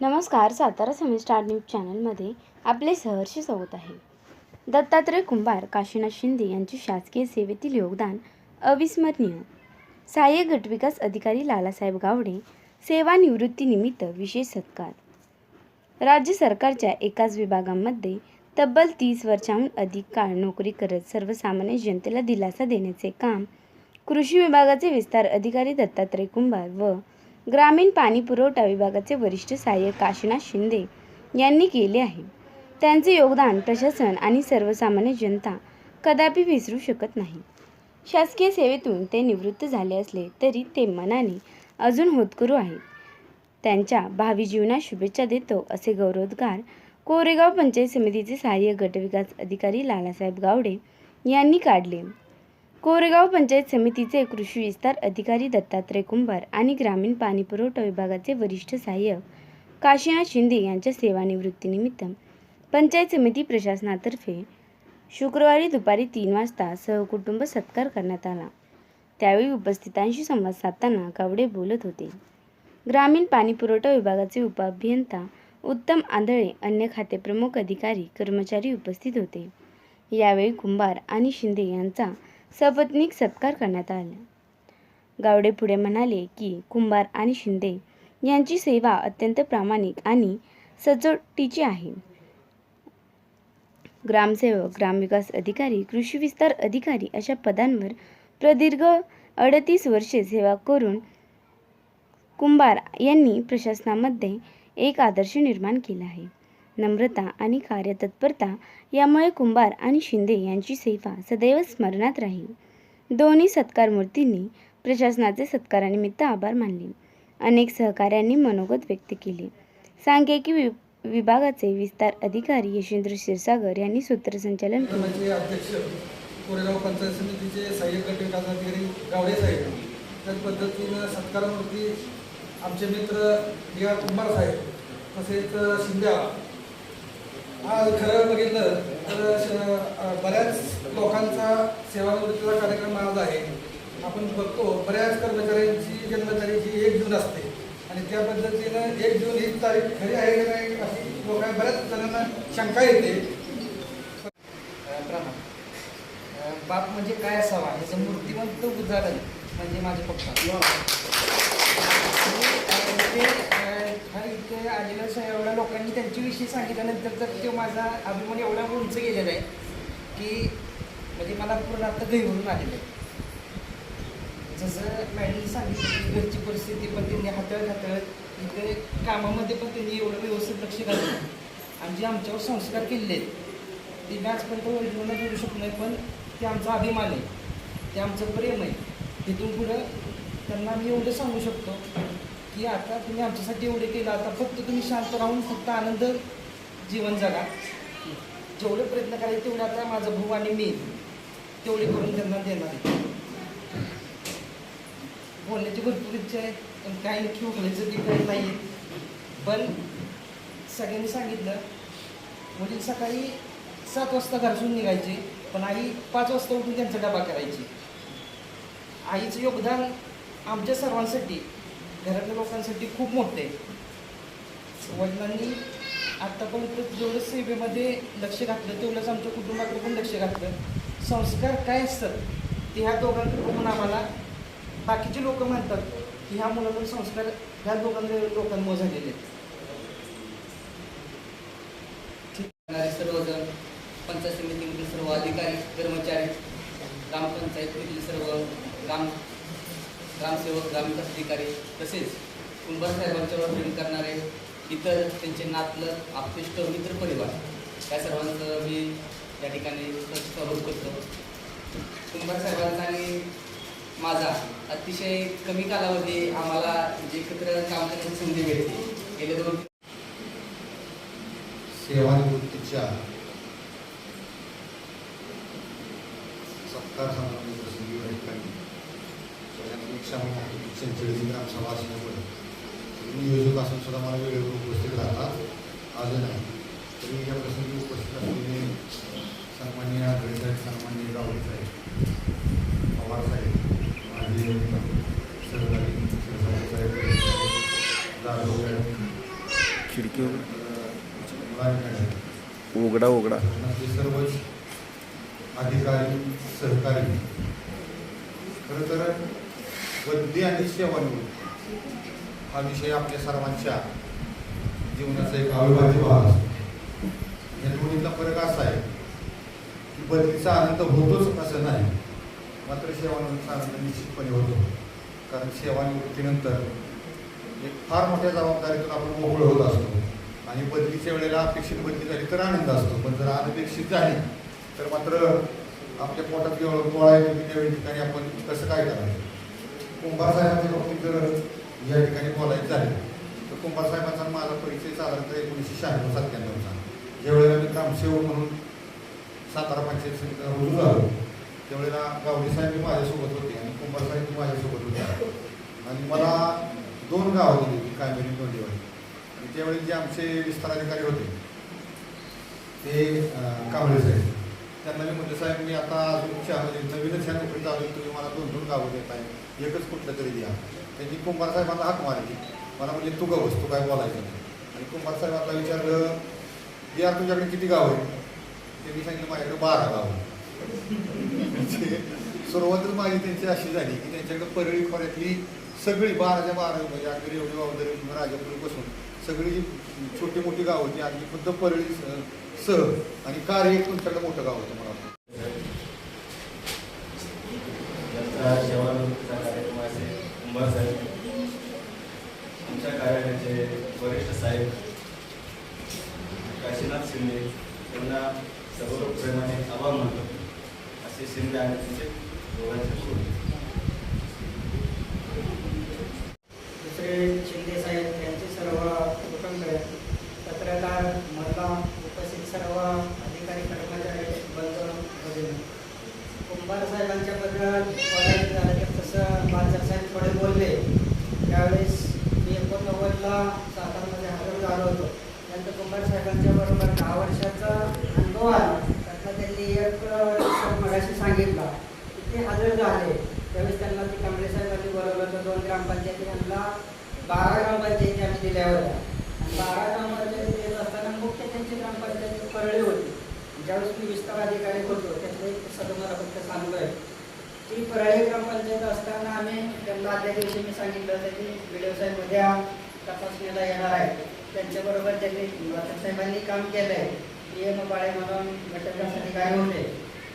नमस्कार सातारा समी star news चॅनलमध्ये आपले सहर्ष स्वागत आहे. दत्तात्रय कुंभार काशीनाथ शिंदे यांचे शासकीय सेवेतील योगदान अविस्मरणीय. सहाय्यक गटविकास अधिकारी लालासाहेब गावडे सेवानिवृत्तीनिमित्त विशेष सत्कार. राज्य सरकारच्या एकाच विभागामध्ये तब्बल तीस वर्षांहून अधिक काळ नोकरी करत सर्वसामान्य जनतेला दिलासा देण्याचे काम कृषी विभागाचे विस्तार अधिकारी दत्तात्रय कुंभार व ग्रामीण पाणी पुरवठा विभागाचे वरिष्ठ सहाय्यक काशीनाथ शिंदे यांनी केले आहे. त्यांचे योगदान प्रशासन आणि सर्वसामान्य जनता कदापि विसरू शकत नाही. शासकीय सेवेतून ते निवृत्त झाले असले तरी ते मनाने अजून होतकरू आहेत. त्यांच्या भावी जीवनात शुभेच्छा देतो असे गौरवोद्गार कोरेगाव पंचायत समितीचे सहाय्यक गटविकास अधिकारी लालासाहेब गावडे यांनी काढले. कोरेगाव पंचायत समितीचे कृषी विस्तार अधिकारी दत्तात्रय कुंभार आणि ग्रामीण पाणीपुरवठा विभागाचे वरिष्ठ सहाय्यक काशीनाथ शिंदे यांच्या सेवानिवृत्तीनिमित्त पंचायत समिती प्रशासनातर्फे शुक्रवारी दुपारी तीन वाजता सहकुटुंब सत्कार करण्यात आला. त्यावेळी उपस्थितांशी संवाद साधताना गावडे बोलत होते. ग्रामीण पाणीपुरवठा विभागाचे उपअभियंता उत्तम आंधळे अन्य खातेप्रमुख अधिकारी कर्मचारी उपस्थित होते. यावेळी कुंभार आणि शिंदे यांचा सपत्नीक सत्कार करण्यात आला. गावडे पुढे म्हणाले की कुंभार आणि शिंदे यांची सेवा अत्यंत प्रामाणिक आणि सचोटीची आहे. ग्रामसेवक ग्रामविकास अधिकारी कृषी विस्तार अधिकारी अशा पदांवर प्रदीर्घ अडतीस वर्षे सेवा करून कुंभार यांनी प्रशासनामध्ये एक आदर्श निर्माण केला आहे. नम्रता आणि कार्यतत्परता यामुळे कुंभार आणि शिंदे यांची सेवा सदैव स्मरणात राहील. दोन्ही सत्कारमूर्तींनी प्रशासनाचे सत्कारानिमित्त आभार मानले. अनेक सहकाऱ्यांनी मनोगत व्यक्त केले. सांख्यिकी वि विभागाचे विस्तार अधिकारी यशेंद्र क्षीरसागर यांनी सूत्रसंचालन केले. अध्यक्ष कोरेगाव पंचायत समितीचे सहाय्यक गट विकास अधिकारी गावडे साहेब त्याच पद्धतीनं सत्कारावरती आमचे मित्र डी आर कुंभार साहेब तसेच शिंद्या आज खरं बघितलं तर बऱ्याच लोकांचा सेवानिवृत्तीचा कार्यक्रम आज आहे. आपण बघतो बऱ्याच कर्मचाऱ्यांची जन्मतारीखी एक जून असते. आणि त्या पद्धतीनं एक जून ही तारीख खरी आहे की नाही अशी लोकां बऱ्याच जणांना शंका येते. बाप म्हणजे काय असावा? ह्याचं मूर्तिमंत उदाहरण म्हणजे माझे पप्पा फार इथे आलेल्या स- एवढ्या लोकांनी त्यांच्याविषयी सांगितल्यानंतर तर तो माझा अभिमान एवढा उंच गेलेला आहे की म्हणजे मला पूर्ण आता घरून आलेलं आहे. जसं मॅडमने सांगितलं घरची परिस्थिती पण त्यांनी हाताळत हाताळत इथे कामामध्ये पण त्यांनी एवढं व्यवस्थित लक्ष घातलं आणि जे आमच्यावर संस्कार केलेले आहेत ते मी आजपर्यंत वर्णन करू शकलो नाही पण ते आमचा अभिमान आहे ते आमचं प्रेम आहे. तिथून पुढं त्यांना मी एवढं सांगू शकतो की आता तुम्ही आमच्यासाठी एवढे केलं आता फक्त तुम्ही शांत राहून फक्त आनंद जीवन जगा. जेवढे प्रयत्न करायचे तेवढे आता माझा भाऊ आणि मी तेवढे करून त्यांना देणार आहे. बोलण्याची भरपूर इच्छा आहे पण काही नक्की उघडायचं ते काही नाही पण सगळ्यांनी सांगितलं वडील सकाळी सात वाजता घरातून निघायचे पण आई पाच वाजता उठून त्यांचा डबा करायची. आईचं योगदान आमच्या सर्वांसाठी घरातल्या लोकांसाठी खूप मोठं आहे. वडिलांनी आत्तापर्यंत जेवढं सेवेमध्ये लक्ष घातलं तेवढंच आमच्या कुटुंबाकडे पण लक्ष घातलं. संस्कार काय असतात ते ह्या दोघांकडे बघून आम्हाला बाकीचे लोक म्हणतात की ह्या मुलांवर संस्कार ह्या दोघांकडे लोकांमुळे झालेले आहेत. सर्वजण पंचायत समितीमधील सर्व अधिकारी कर्मचारी ग्रामपंचायतीमधील सर्व ग्राम ग्रामसेवक ग्रामविकास अधिकारी तसेच कुंभार साहेबांच्यावर प्रेम करणारे इतर त्यांचे नातलं आप्तेष्ट मित्र परिवार या सर्वांचं मी या ठिकाणी स्वागत करतो. कुंभारसाहेबांचा आणि माझा अतिशय कमी कालावधी आम्हाला जे एकत्र काम करण्याची संधी मिळते गेले दोन सेवानिवृत्तीच्या सत्कार समारंभ प्रसंगी या ठिकाणी सगळ्यांपेक्षा सेंचुरी ग्रामसभा असल्यामुळे नियोजक असून सुद्धा मला वेळेवर उपस्थित राहतात आले नाही तरी या प्रसंगी उपस्थित असलेले सन्मान्य आघाडी साहेब सन्मान्य गावडे साहेब पवार साहेब माझे सहकारी शिवसाहेब साहेब जाधव खिडकी. उघडा उघडा. आपले सर्वच अधिकारी सहकारी. खरं तर बंदी आणि सेवानिवृत्ती हा विषय आपल्या सर्वांच्या जीवनाचा एक अविभाज्य भाग असतो या दोन्हीतला फरक असा आहे की बदलीचा आनंद होतोच असं नाही. मात्र सेवानिवृत्तीचा आनंद निश्चितपणे होतो. कारण सेवानिवृत्तीनंतर एक फार मोठ्या जबाबदारीतून आपण मोकळं होत असतो. आणि बदलीच्या वेळेला अपेक्षित बदली झाली तर आनंद असतो. पण जर अनपेक्षित झाली तर मात्र आपल्या पोटात केवळ गोळा येतो की त्यावेळी ठिकाणी आपण कसं काय करायचं? कुंभार साहेबांच्या बाबतीत जर या ठिकाणी बोलायचं झाले तर कुंभारसाहेबांचा माझा परिचय साधारणतः एकोणीसशे शहाण्णव सत्त्याण्णवचा. ज्यावेळेला मी ग्रामसेवक म्हणून सातारा पंचायत समितीला रुजू झालो त्यावेळेला गावडे साहेब माझ्यासोबत होते आणि कुंभारसाहेब माझ्यासोबत होते. आणि मला दोन गावं दिली होती कामेरी नोंदीवाडी आणि त्यावेळी जे आमचे विस्तार अधिकारी होते ते कांबळे साहेब. त्यांना मी म्हटलं साहेब मी आता अजून शहामध्ये नवीनच ह्या नोकरीचा अजून तुम्ही मला दोन दोन गावं देत आहे. एकच कुठलं तरी द्या. त्यांनी कुंभार साहेबांना हाक मारली. मला म्हणजे तू गवस तू काय बोलायचं नाही. आणि कुंभार साहेबांना विचारलं यार तुझ्याकडे किती गाव आहे त्यांनी सांगितलं माझ्याकडे बारा गाव म्हणजे सुरुवातच माझी त्यांची अशी झाली की त्यांच्याकडे परळी खोऱ्यातली सगळी बाराच्या बारा म्हणजे अगदी एवढी वावदरी बसून. सगळी जी छोटी मोठी गावं होती अगदी खुद्द परळी सह आणि कार हे तुमच्याकडे मोठं गाव होतं मला वाटतं. साहेब. आमच्या कार्यालयाचे वरिष्ठ साहेब काशीनाथ शिंदे यांना सर्व प्रेमाने आभार मानतो. असे शिंदे आणि त्यांचे दोघांचे सोडले दुसरे शिंदे साहेब यांचे सर्व कुटुंब पत्रकार महिला उपस्थित सर्व अधिकारी कर्मचारी बंधू वगैरे कुंभार साहेबांच्याबद्दल बोलायचं झालं तर तसं बाजार साहेब थोडे बोलले त्यावेळेस मी सुद्धा सातारमध्ये हजर झालो होतो. त्यानंतर कुंभार साहेबांच्या बरोबर दहा वर्षाचा अनुभव आला. त्यातला त्यांनी एक मगाशी सांगितला. ते हजर झाले त्यावेळेस त्यांना ती कांबळे साहेबांनी बोलवलं दोन ग्रामपंचायती यांना बारा ग्रामपंचायती आम्ही दिल्या होत्या. आणि बारा ग्रामपंचायती देत असताना मुख्य त्यांची ग्रामपंचायती परळी होती. ज्यावेळेस मी विस्तार अधिकारी होतो त्यातलं एक सगळं मला फक्त सांगतोय. ती परळी ग्रामपंचायत असताना आम्ही त्यांना आदल्या दिवशी मी सांगितलं होतं की व्हिडिओ साहेब उद्या तपासणीला येणार आहे. त्यांच्याबरोबर त्यांनी साहेबांनी काम केलं आहे पी एम बाळे म्हणून घटकासाठी काय होते.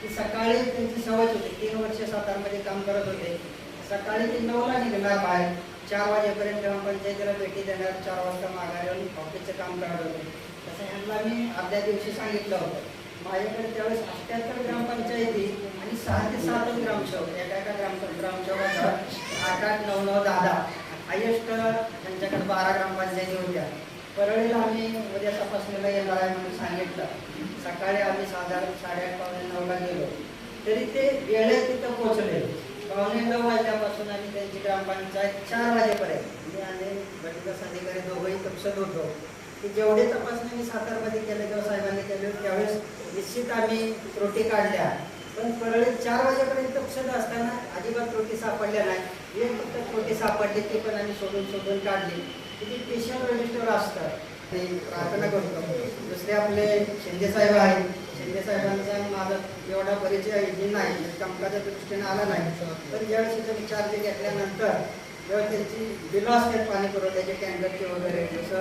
की सकाळी त्यांची सवय होती. तीन वर्ष सातारमध्ये काम करत होते. सकाळी ते नऊला निघणार बाहेर. चार वाजेपर्यंत ग्रामपंचायतीला भेटी देणार. चार वाजता माघार येऊन ऑफिसचं काम करणार होते. तसं ह्यांना मी आदल्या दिवशी सांगितलं होतं. माझ्याकडे त्यावेळेस अठ्ठ्याहत्तर ग्रामपंचायती आणि सहा ते सातच ग्रामसेवक एका एका ग्राम ग्रामसेवकाचा आठ आठ नऊ नऊ दहा दहा. हायेस्ट त्यांच्याकडे बारा ग्रामपंचायती होत्या. परळीला आम्ही उद्या तपासणीला येणार आहे म्हणून सांगितलं. सकाळी आम्ही साधारण साडेआठ पावणे नऊला गेलो. तरी ते वेळेत तिथं पोहोचले. पावणे नऊ वाजल्यापासून आम्ही त्यांची ग्रामपंचायत चार वाजेपर्यंत मी आणि घटकास अधिकारी दोघंही तपसत होतो. की जेवढे तपासणी मी सातारमध्ये केले किंवा साहेबांनी केले त्यावेळेस निश्चित आम्ही त्रुटी काढल्या. पण परळीत चार वाजेपर्यंत तपसत असताना अजिबात त्रुटी सापडल्या नाही. एक फक्त त्रुटी सापडली ती पण आम्ही शोधून शोधून काढली. की ती पेशंट रजिस्टर असतात ते प्रार्थना करतो दुसरे आपले शिंदे साहेब आहेत. शिंदे साहेबांचा माझा एवढा परिचय हे नाही. म्हणजे कामकाजाच्या दृष्टीने आला नाही. पण ज्यावेळेस त्याचा विचारले घेतल्यानंतर जेव्हा त्यांची बिलं असतात पाणी पुरवठ्याचे टँकरचे वगैरे जसं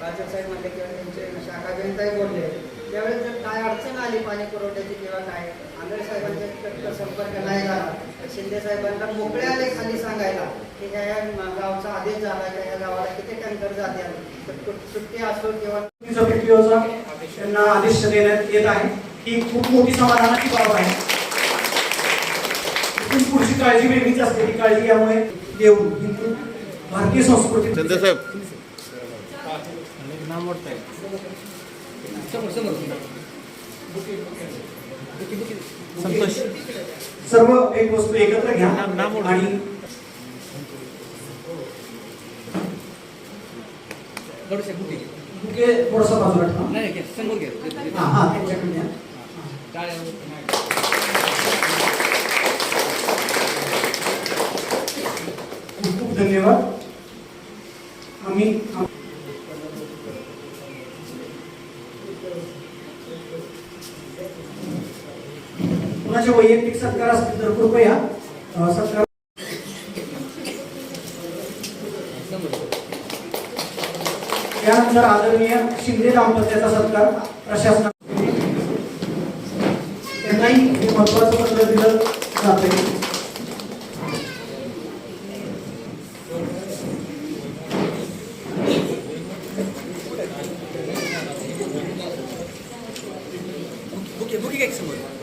राजू साहेब म्हणले किंवा त्यांचे शाखा बोलले त्यावेळेस जर काय अडचण आली पाणी पुरवठ्याची किंवा काय आंधळे साहेबांच्या संपर्क नाही झाला शिंदे साहेबांना मोकळे आले खाली सांगायला की ह्या या गावचा आदेश झाला की या गावाला किती टँकर जाते तर सुट्टी असो किंवा त्यांना आदेश देण्यात येत आहे. ही खूप मोठी समाधानाची बाब आहे. इथून पुढची काळजी वेगळीच असते. ही काळजी यामुळे देऊन हिंदू भारतीय संस्कृती सर्व एक वस्तू एकत्र घ्या आणि बुके थोडंसं बाजूला ठेवा. घ्या. घ्या. हा त्यांच्याकडे. टाळ्या खूप खूप धन्यवाद. आम्ही सत्कार असतील तर कृपया सत्कार त्यानंतर आदरणीय शिंदे दाम्पत्याचा सत्कार प्रशासना त्यांनाही हे महत्वाचं पत्र दिलं जाते बुकी बुकी काय समोर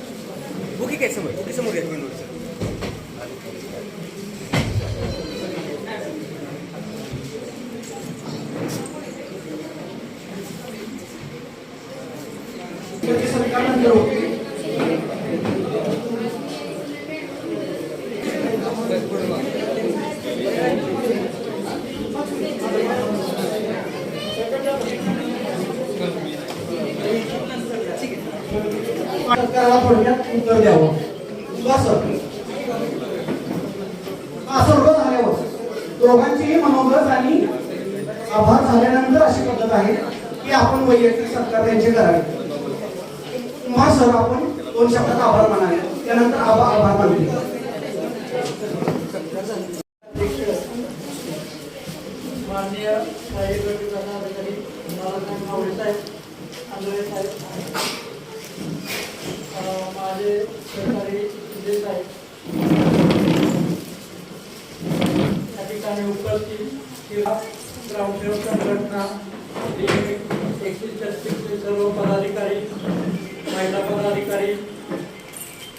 बुकी काय समोर बुकी समोर घ्या विंडोचं त्याचे सत्कार नंतर होते सत्काराला थोडक्यात उत्तर द्यावं. बस असं सर्व झाल्यावर हो. दोघांचेही मनोगत आणि आभार झाल्यानंतर अशी पद्धत आहे की आपण वैयक्तिक सत्कार त्यांचे करावे. कुमार सर आपण दोन शब्दात आभार मानावे. त्यानंतर आभा आभार मानले. माननीय साहेब पदाधिकारी बाळासाहेब मावळे साहेब आंधळे साहेब. माझे सरकारी सुजय साहेब या ठिकाणी उपस्थित किंवा ग्रामसेवक संघटना एकशे छत्तीसचे सर्व पदाधिकारी महिला पदाधिकारी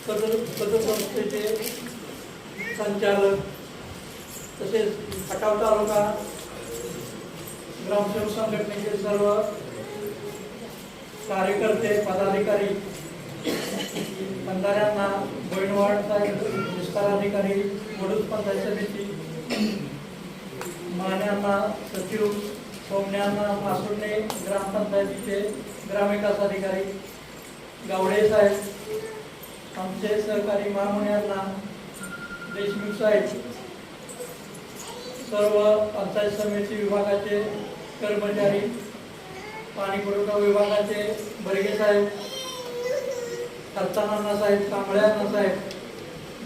सदर सदर संचालक तसेच खटाव तालुका ग्रामसेवक संघटनेचे सर्व कार्यकर्ते पदाधिकारी विस्तार अधिकारी वडूज पंचायत समिती मान्यांना सचिव सोमण्यांना मासुर्णे ग्रामपंचायतीचे ग्रामविकास अधिकारी गावडे साहेब आमचे सहकारी महामुन्यांना देशमुख साहेब सर्व पंचायत समिती विभागाचे कर्मचारी पाणी पुरवठा विभागाचे बर्गे साहेब साहेब कांबळ्यांना साहेब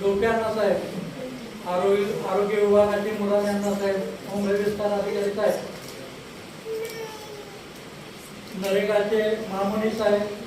डोक्यांना साहेब आरोग्य आरोग्य विभागाचे मुलांना साहेब मुंबई विस्तार अधिकारी साहेब. नरेगाचे मामुनी साहेब.